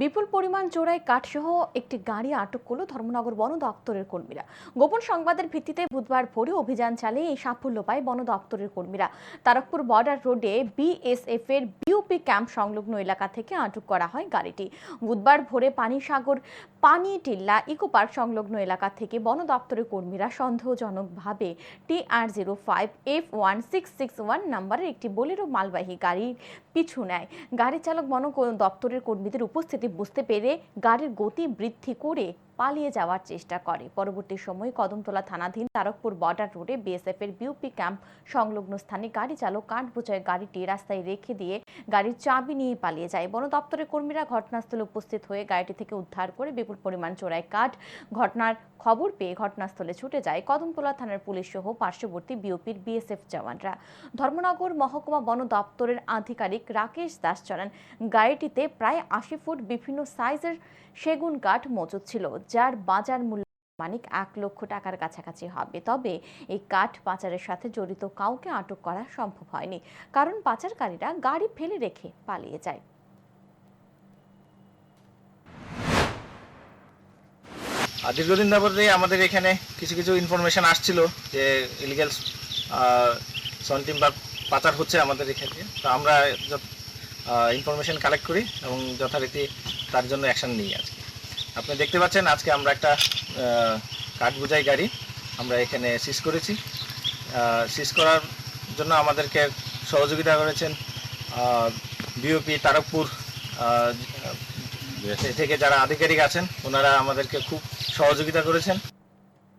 বিপুল পরিমাণ চোরাই কাঠসহ একটি গাড়ি আটক করল ধর্মনগর বন দপ্তরের কর্মীরা। গোপন সংবাদের ভিত্তিতে বুধবার ভোরে অভিযান চালিয়ে এই সাফল্য পায় বন দপ্তরের কর্মীরা। তারকপুর বর্ডার রোডে বিএসএফ এর বিউপি ক্যাম্প সংলগ্ন এলাকা থেকে আটক করা হয় গাড়িটি। বুধবার ভোরে পানিসাগর পানি টিল্লা ইকো পার্ক সংলগ্ন এলাকা থেকে বন দপ্তরের কর্মীরা সন্দেহজনকভাবে T R zero five F one six six one নাম্বারের একটি বোলেরো মালবাহী গাড়ির পিছু নেয়। গাড়ি চালক বন দপ্তরের কর্মীদের উপস্থিতি বুঝতে পেরে গাড়ির গতি বৃদ্ধি করে পালিয়ে যাওয়ার চেষ্টা করে। পরবর্তী সময়ে কদমতলা থানাধীন তারকপুর বর্ডার রোডে বিএসএফ এর বিউপি ক্যাম্প সংলগ্ন স্থানে গাড়ি চালক কাঠ বোঝায় গাড়িটি রাস্তায় রেখে দিয়ে গাড়ির চাবি নিয়ে পালিয়ে যায়। বন দপ্তরের কর্মীরা ঘটনাস্থলে উপস্থিত হয়ে গাড়িটি থেকে উদ্ধার করে বিপুল পরিমাণ চোরাই কাঠ ঘটনার খবর পেয়ে ঘটনাস্থলে ছুটে যায় কদমতলা থানার পুলিশ সহ পার্শ্ববর্তী বিওপির বিএসএফ জওয়ানরা। ধর্মনগর মহকুমা বন দপ্তরের আধিকারিক রাকেশ দাস জানান, গাড়িটিতে প্রায় আশি ফুট বিভিন্ন সাইজের সেগুন কাঠ মজুদ ছিল যার বাজার মূল্য মানিক এক লক্ষ টাকার কাছাকাছি হবে। তবে এই কাঠ পাচারের সাথে জড়িত কাউকে আটক করা সম্ভব হয়নি, কারণ পাচারকারীরা গাড়ি ফেলে রেখে পালিয়ে যায়। দীর্ঘদিন যাবতই আমাদের এখানে কিছু কিছু ইনফরমেশন আসছিল যে ইলিগাল সন্টিম বা পাচার হচ্ছে আমাদের এখানে। তো আমরা ইনফরমেশন কালেক্ট করি এবং যথারীতি তার জন্য অ্যাকশন নিই আজকে। আপনি দেখতে পাচ্ছেন, আজকে আমরা একটা কাঠ বোঝাই গাড়ি আমরা এখানে সিজ করেছি। সিজ করার জন্য আমাদেরকে সহযোগিতা করেছেন বিওপি তারকপুর থেকে যারা আধিকারিক আছেন, ওনারা আমাদেরকে খুব সহযোগিতা করেছেন।